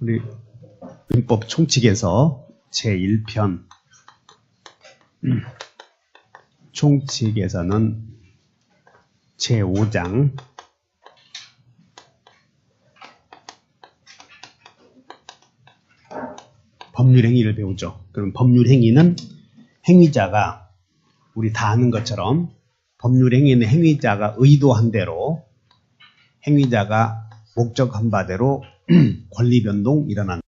우리 민법 총칙에서 제1편. 음, 총칙에서는 제5장. 법률행위를 배우죠. 그럼 법률행위는 행위자가 우리 다 아는 것처럼 법률행위는 행위자가 의도한 대로 행위자가 목적한 바대로 권리 변동 일어난다.